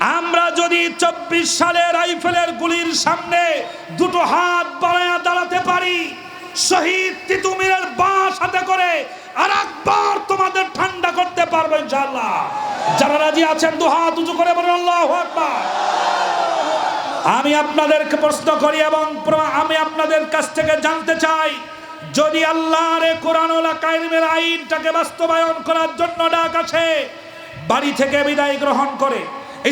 আমরা যদি চব্বিশ সালে রাইফেলের গুলির সামনে দুটো হাত বাড়ায়া দাঁড়াতে পারি, শহীদ তিতুমিরের বাঁশ হাতে করে আর একবার তোমাদের ঠান্ডা করতে পারব ইনশাআল্লাহ। যারা রাজি আছেন, দু হাত উঁচু করে বলেন, আল্লাহ আকবার। আমি আপনাদেরকে প্রশ্ন করি এবং আমি আপনাদের কাছ থেকে জানতে চাই, যদি আল্লাহর কোরআনুল কাইমের আইনটাকে বাস্তবায়ন করার জন্য ডাক আছে বাড়ি থেকে বিদায় গ্রহণ করে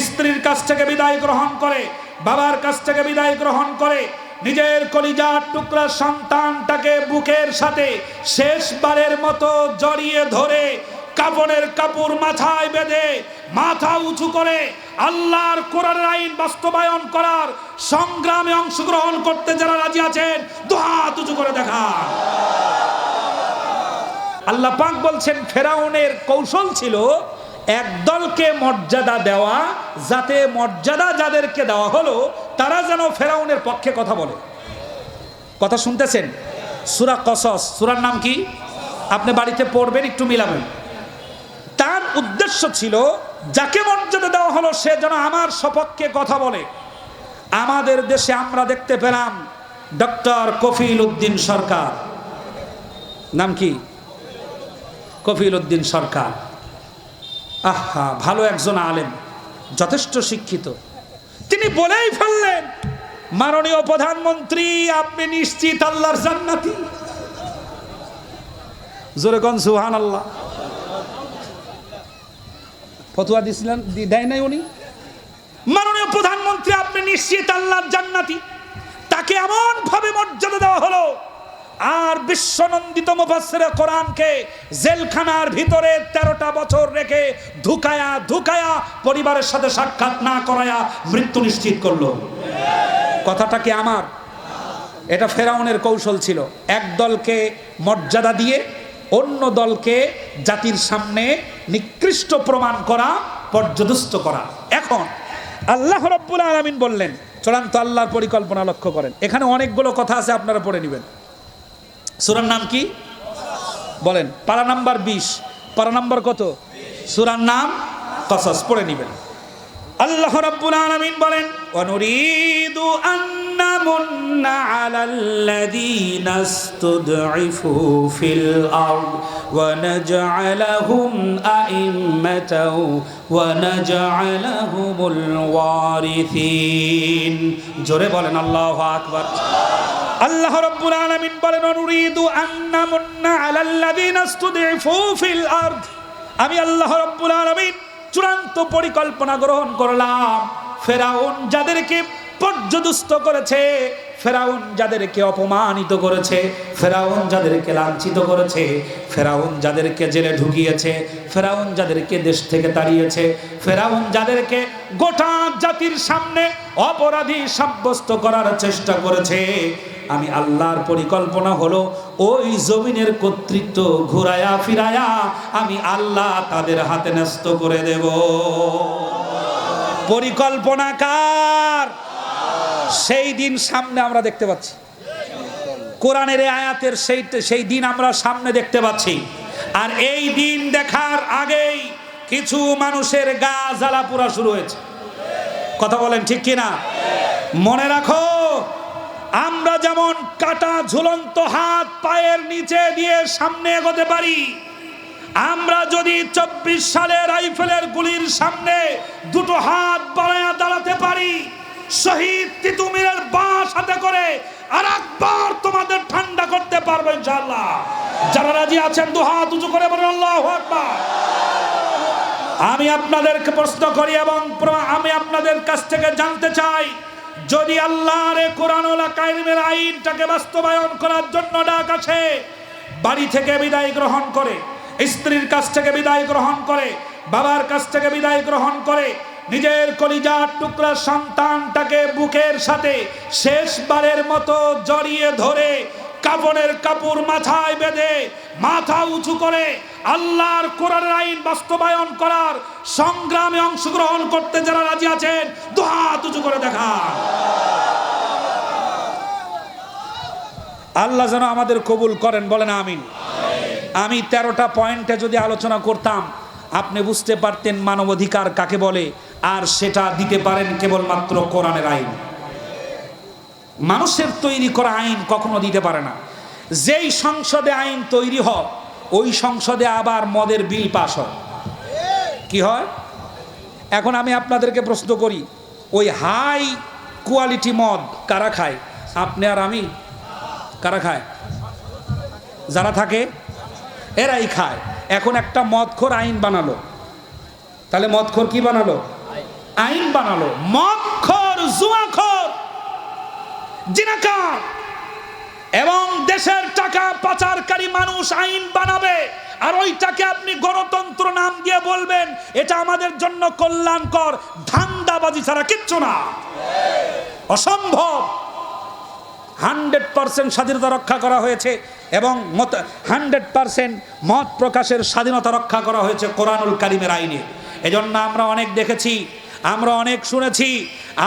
স্ত্রীর কাছ থেকে বিদায় গ্রহণ করে, বাবার কাছ থেকে বিদায় গ্রহণ করে, নিজের কলিজার টুকরা সন্তানটাকে বুকের সাথে শেষবারের মতো জড়িয়ে ধরে, কাপড়ের কাপড় মাথায় বেঁধে, মাথা উঁচু করে আল্লাহর কোরআনের আইন বাস্তবায়ন করার সংগ্রামে অংশগ্রহণ করতে যারা রাজি আছেন, দুহাত উঁচু করে দেখা আল্লাহ পাক বলছেন, ফেরাউনের কৌশল ছিল এক দলকে মর্যাদা দেওয়া, যাতে মর্যাদা যাদেরকে দেওয়া হলো, তারা যেন ফেরাউনের পক্ষে কথা বলে। কথা শুনতেছেন? সুরা কসস, সুরার নাম কি? আপনি বাড়িতে পড়বেন, একটু মিলাবেন। তার উদ্দেশ্য ছিল, যাকে মর্যাদা দেওয়া হলো, সে যেন আমার সপক্ষে কথা বলে। আমাদের দেশে আমরা দেখতে পেলাম ডক্টর কফিল উদ্দিন সরকার। নাম কি? কফিল উদ্দিন সরকার। আহা, ভালো একজন আলেম, যথেষ্ট শিক্ষিত। তিনি বলেই ফেললেন, মাননীয় প্রধানমন্ত্রী, আপনি নিশ্চিত আল্লাহর জান্নাতি? জোরে কন সুহান আল্লাহ ফতুয়া দিছিলেন দেয় নাই উনি? মাননীয় প্রধানমন্ত্রী, আপনি নিশ্চিত আল্লাহর জান্নাতি? তাকে এমন ভাবে মর্যাদা দেওয়া হলো আর বিশ্বনন্দিত মুফাসসিরে কোরআনকে জেলখানার ভিতরে তেরোটা বছর রেখে ধুকায়া ধুকায়া পরিবারের সাথে সাক্ষাৎ না করায়া মৃত্যু নিশ্চিত করল। কথাটা কি আমার? এটা ফেরাউনের কৌশল ছিল। এক দলকে মর্যাদা দিয়ে অন্য দলকে জাতির সামনে নিকৃষ্ট প্রমাণ করা পর্যদস্ত করা। এখন আল্লাহ রব্বুল আলমিন বললেন, চূড়ান্ত আল্লাহর পরিকল্পনা লক্ষ্য করেন। এখানে অনেকগুলো কথা আছে, আপনারা পড়ে নেবেন। সুরার নাম কি? বলেন, পারা নাম্বার বিশ। পারা নাম্বার কত? সুরার নাম কসস, পড়ে নেবেন। আল্লাহ রাব্বুল আলামিন বলেন অনুরিদু আন্না মুন্না আলাল্লাযীনা ইসতুদঈফু ফিল আরদ, ওয়া নাজআলাহুম আইম্মাতাও, ওয়া নাজআলাহুমুল ওয়ারিসিন। জোরে বলেন, আল্লাহু আকবার। আল্লাহ রাব্বুল আলামিন বলেন, অনুরিদু আন্না মুন্না আলাল্লাযীনা ইসতুদঈফু ফিল আরদ। আমি আল্লাহ রাব্বুল আলামিন চূড়ান্ত পরিকল্পনা গ্রহণ করলাম। ফেরাউন যাদেরকে পর্যদুস্ত করেছে, ফেরাউন যাদেরকে অপমানিত করেছে, ফেরাউন যাদেরকে লাঞ্ছিত করেছে, ফেরাউন যাদেরকে জেলে ঢুকিয়েছে, ফেরাউন যাদেরকে দেশ থেকে তাড়িয়েছে, ফেরাউন যাদেরকে গোটা জাতির সামনে অপরাধী সাব্যস্ত করার চেষ্টা করেছে আমি আল্লাহর পরিকল্পনা হলো ওই জমিনের কর্তৃত্ব ঘুরায়া ফিরায়া আমি আল্লাহ তাদের হাতে ন্যস্ত করে দেব। পরিকল্পনা কার? সেই দিন সামনে আমরা দেখতে পাচ্ছি। কোরআনের আয়াতের সেই সেই দিন আমরা সামনে দেখতে পাচ্ছি। আর এই দিন দেখার আগেই কিছু মানুষের গা জ্বালা পোড়া শুরু হয়েছে। কথা বলেন ঠিক কিনা? মনে রাখো আমরা যেমন কাটা ঝুলন্ত হাত পায়ের নিচে দিয়ে সামনে এগোতে পারি, আমরা যদি চব্বিশ সালে রাইফেলের গুলির সামনে দুটো হাত বাড়ায়া দাঁড়াতে পারি, শহীদ তিতুমিরের বাঁশ হাতে করে আর একবার তোমাদের ঠান্ডা করতে পারব ইনশাআল্লাহ। যারা রাজি আছেন, দু হাত উঁচু করে বলেন, আল্লাহু আকবার। আমি আপনাদেরকে প্রশ্ন করি এবং আমি আপনাদের কাছ থেকে জানতে চাই যদি আল্লাহর কোরআনুল কায়েমের আইনটাকে বাস্তবায়ন করার জন্য ডাক আছে বাড়ি থেকে বিদায় গ্রহণ করে, স্ত্রীর কাছ থেকে বিদায় গ্রহণ করে, বাবার কাছ থেকে বিদায় গ্রহণ করে, নিজের কলিজার টুকরা সন্তানটাকে বুকের সাথে শেষবারের মতো জড়িয়ে ধরে কাপড়ের কাপড় মাথায় বেঁধে মাথা উঁচু করে আল্লাহর কোরআনের আইন বাস্তবায়ন করার সংগ্রামে অংশগ্রহণ করতে যারা রাজি আছেন দুহাত উঁচু করে দেখা আল্লাহ যেন আমাদের কবুল করেন, বলেন আমিন। আমি তেরোটা পয়েন্টে যদি আলোচনা করতাম, আপনি বুঝতে পারতেন মানবাধিকার কাকে বলে, আর সেটা দিতে পারেন কেবলমাত্র কোরআনের আইন। মানুষের তৈরি করা আইন কখনো দিতে পারে না। যেই সংসদে আইন তৈরি হয়, ওই সংসদে আবার মদের বিল পাস হয়। কি হয়? এখন আমি আপনাদেরকে প্রশ্ন করি, ওই হাই কোয়ালিটি মদ কারা খায়? আপনি আর আমি কারা খায়? যারা থাকে, এরাই খায়। এখন একটা মদখোর আইন বানালো। তাহলে মদখোর কি বানালো? আইন বানালো। মদখোর, জুয়াখোর। জিনাকার এবং দেশের টাকা পাচারকারী মানুষ আইন বানাবে। আর ওইটাকে আপনি গণতন্ত্র নাম দিয়ে বলবেন, এটা আমাদের জন্য কল্যাণকর, ধান্দাবাজি ছাড়া কিচ্ছু না। অসম্ভব। হান্ড্রেড পারসেন্ট স্বাধীনতা রক্ষা করা হয়েছে এবং মত হান্ড্রেড পারসেন্ট মত প্রকাশের স্বাধীনতা রক্ষা করা হয়েছে কোরআনুল কারিমের আইনে। এজন্য আমরা অনেক দেখেছি, আমরা অনেক শুনেছি,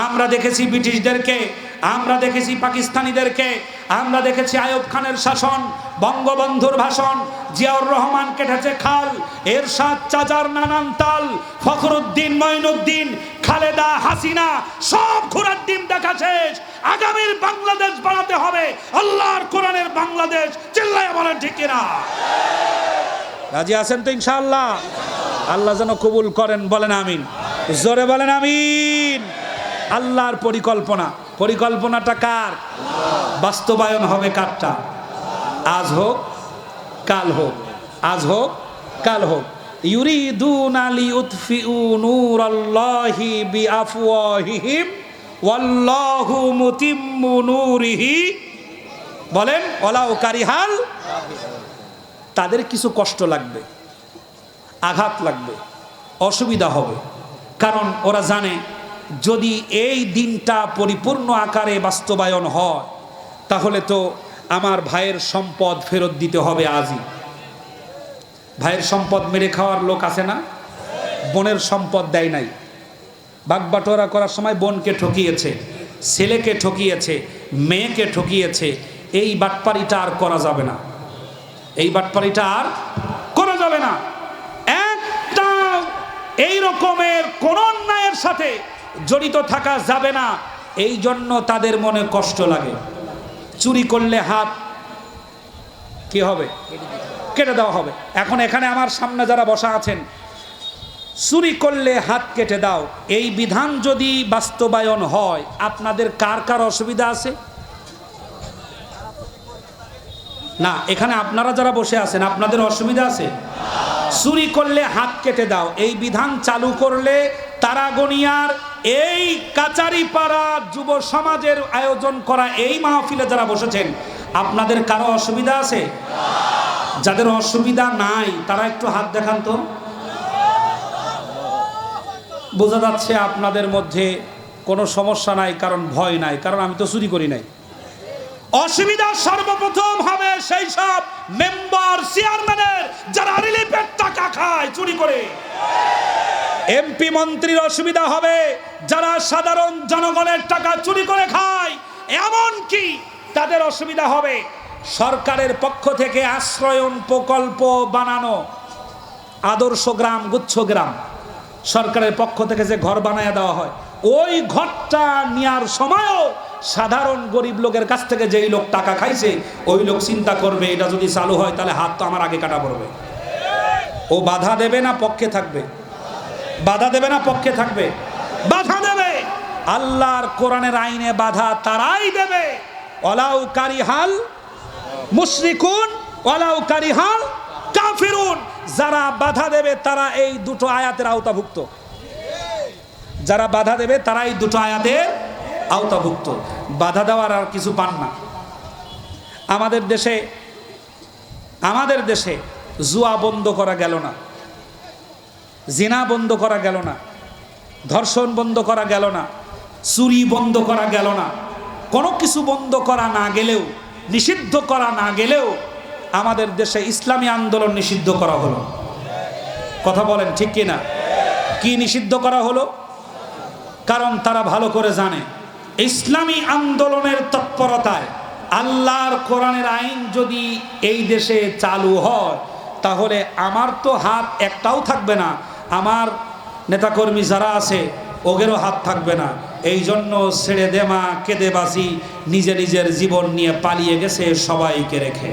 আমরা দেখেছি ব্রিটিশদেরকে আমরা দেখেছি পাকিস্তানিদেরকে, আমরা দেখেছি আয়ুব খানের শাসন, বঙ্গবন্ধুর ভাষণ, জিয়াউর রহমান কেটেছে খাল এর এরশাদ চাচার নানান তাল, ফখরুদ্দিন, মঈনুদ্দিন, খালেদা হাসিনা, সব ঘোরার ডিম দেখা শেষ। আগামীর বাংলাদেশ বানাতে হবে। আল্লাহর কোরআনের বাংলাদেশ। চিল্লায় বলেন ঠিক কিনা? রাজি আছেন তো ইনশাআল্লাহ? আল্লাহ যেন কবুল করেন, বলেন আমিন। জোরে বলেন আমিন। আল্লাহর পরিকল্পনা। পরিকল্পনাটা কার? বাস্তবায়ন হবে কারটা। আজ হোক, কাল হোক, আজ হোক, কাল হোক। ইউরিদুন আলি উতফিউ মুতিম্মু নূরিহি। বলেন ওলাউ কারিহাল। তাদের কিছু কষ্ট লাগবে, আঘাত লাগবে, অসুবিধা হবে। কারণ ওরা জানে যদি এই দিনটা পরিপূর্ণ আকারে বাস্তবায়ন হয়, তাহলে তো আমার ভাইয়ের সম্পদ ফেরত দিতে হবে আজই। ভাইয়ের সম্পদ মেরে খাওয়ার লোক আছে না? বোনের সম্পদ দেয় নাই। বাগবাটোয়ারা করার সময় বোনকে ঠকিয়েছে, ছেলেকে ঠকিয়েছে, মেয়েকে ঠকিয়েছে, এই বাটপারিটা আর করা যাবে না। এই বাটপারিটা আর করা যাবে না। একটা এই রকমের কোন অন্যায়ের সাথে জড়িত থাকা যাবে না। এই জন্য তাদের মনে কষ্ট লাগে। চুরি করলে হাত কি হবে? কেটে দেওয়া হবে। এখন এখানে আমার সামনে যারা বসা আছেন, চুরি করলে হাত কেটে দাও। এই বিধান যদি বাস্তবায়ন হয়, আপনাদের কার কার অসুবিধা আছে? না, এখানে আপনারা যারা বসে আছেন, আপনাদের অসুবিধা আছে? চুরি করলে হাত কেটে দাও। এই বিধান চালু করলে তারাগনিয়ার এই কাচারিপাড়া যুব সমাজের আয়োজন করা এই মাহফিলে যারা বসেছেন, আপনাদের কারও অসুবিধা আছে? যাদের অসুবিধা নাই, তারা একটু হাত দেখান তো। বোঝা যাচ্ছে আপনাদের মধ্যে কোনো সমস্যা নাই, কারণ ভয় নাই, কারণ আমি তো চুরি করি নাই। অসুবিধা সর্বপ্রথম হবে সেই সব মেম্বার চেয়ারম্যানের যারা রিলিফের টাকা খায় চুরি করে। এমপি মন্ত্রীর অসুবিধা হবে যারা সাধারণ জনগণের টাকা চুরি করে খায় এমন কি তাদের অসুবিধা হবে সরকারের পক্ষ থেকে আশ্রয়ন প্রকল্প বানানো, আদর্শ গ্রাম, গুচ্ছ গ্রাম। সরকারের পক্ষ থেকে যে ঘর বানায় দেওয়া হয় ওই ঘরটা নেওয়ার সময়ও সাধারণ গরিব লোকের কাছ থেকে যেই লোক টাকা খাইছে, ওই লোক চিন্তা করবে, এটা যদি চালু হয় তাহলে হাত তো আমার আগে কাটা পড়বে। ও বাধা দেবে না, পক্ষে থাকবে। বাধা দেবে না, পক্ষে থাকবে। বাধা দেবে। আল্লাহর কোরআনের আইনে বাধা তারাই দেবে। অলাউ কারিহাল মুশরিকুন, ওয়ালাউ কারিহাল কাফিরুন। যারা বাধা দেবে তারা এই দুটো আয়াতের আওতাভুক্ত। যারা বাধা দেবে তারা এই দুটো আয়াতের আওতাভুক্ত। বাধা দেওয়ার আর কিছু পান না। আমাদের দেশে আমাদের দেশে জুয়া বন্ধ করা গেল না। জিনা বন্ধ করা গেল না। ধর্ষণ বন্ধ করা গেল না। চুরি বন্ধ করা গেল না। কোনো কিছু বন্ধ করা না গেলেও, নিষিদ্ধ করা না গেলেও আমাদের দেশে ইসলামী আন্দোলন নিষিদ্ধ করা হলো। কথা বলেন ঠিক কিনা? কি নিষিদ্ধ করা হলো? কারণ তারা ভালো করে জানে। ইসলামী আন্দোলনের তৎপরতায় আল্লাহর কোরআনের আইন যদি এই দেশে চালু হয়, তাহলে আমার তো হাত একটাও থাকবে না। আমার নেতাকর্মী যারা আছে ওগেরও হাত থাকবে না। এই জন্য ছেড়ে দেমা কেঁদে বাসি নিজে নিজের জীবন নিয়ে পালিয়ে গেছে সবাইকে রেখে।